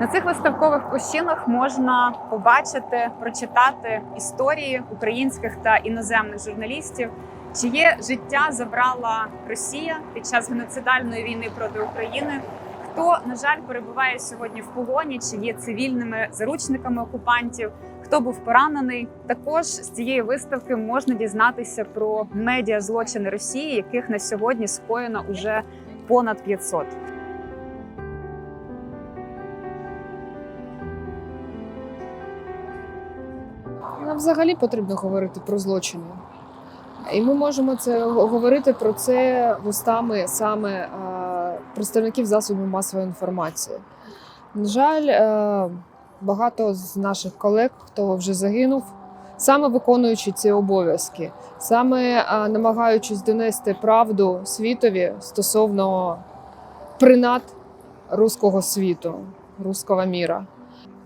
На цих виставкових площинах можна побачити, прочитати історії українських та іноземних журналістів, чиє життя забрала Росія під час геноцидальної війни проти України. Хто, на жаль, перебуває сьогодні в полоні, чи є цивільними заручниками окупантів, хто був поранений. Також з цієї виставки можна дізнатися про медіа злочини Росії, яких на сьогодні скоєно уже понад 500. Нам взагалі потрібно говорити про злочини. І ми можемо це говорити про це вустами саме е, представників засобів масової інформації. На жаль, е, багато з наших колег, хто вже загинув, саме виконуючи ці обов'язки, саме е, намагаючись донести правду світові стосовно принад руського світу, руського міра.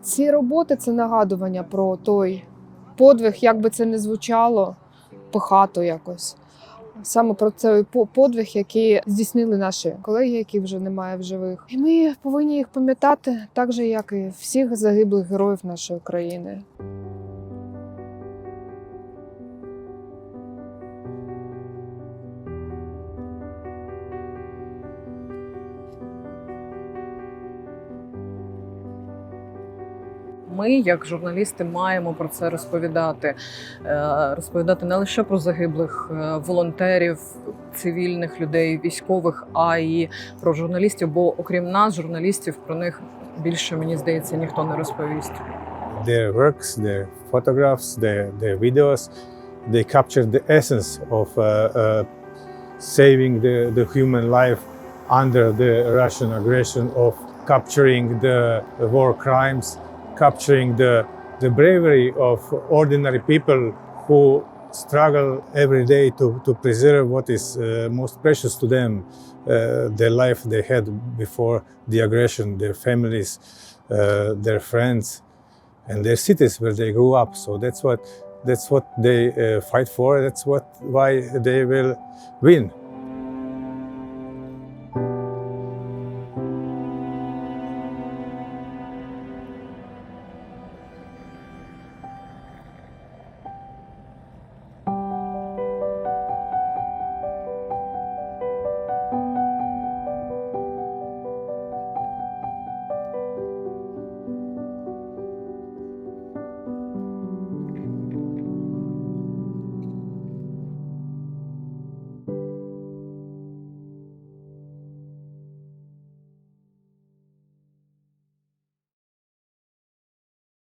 Ці роботи це нагадування про той подвиг, як би це не звучало, пихато якось. Саме про цей подвиг, який здійснили наші колеги, які вже немає в живих. І ми повинні їх пам'ятати так же, як і всіх загиблих героїв нашої країни. Ми, як журналісти, маємо про це розповідати. Е, Розповідати не лише про загиблих е, волонтерів, цивільних людей, військових, а й про журналістів. Бо окрім нас, журналістів, про них більше мені здається ніхто не розповість. their works, their photographs, their, their videos, they capture the essence of uh, uh, saving the, the human life under the Russian aggression, of capturing the war crimes, capturing the, the bravery of ordinary people who struggle every day to, to preserve what is uh, most precious to them, uh, the life they had before the aggression, their families, uh, their friends and their cities where they grew up. So that's what that's what they uh, fight for. That's what why they will win.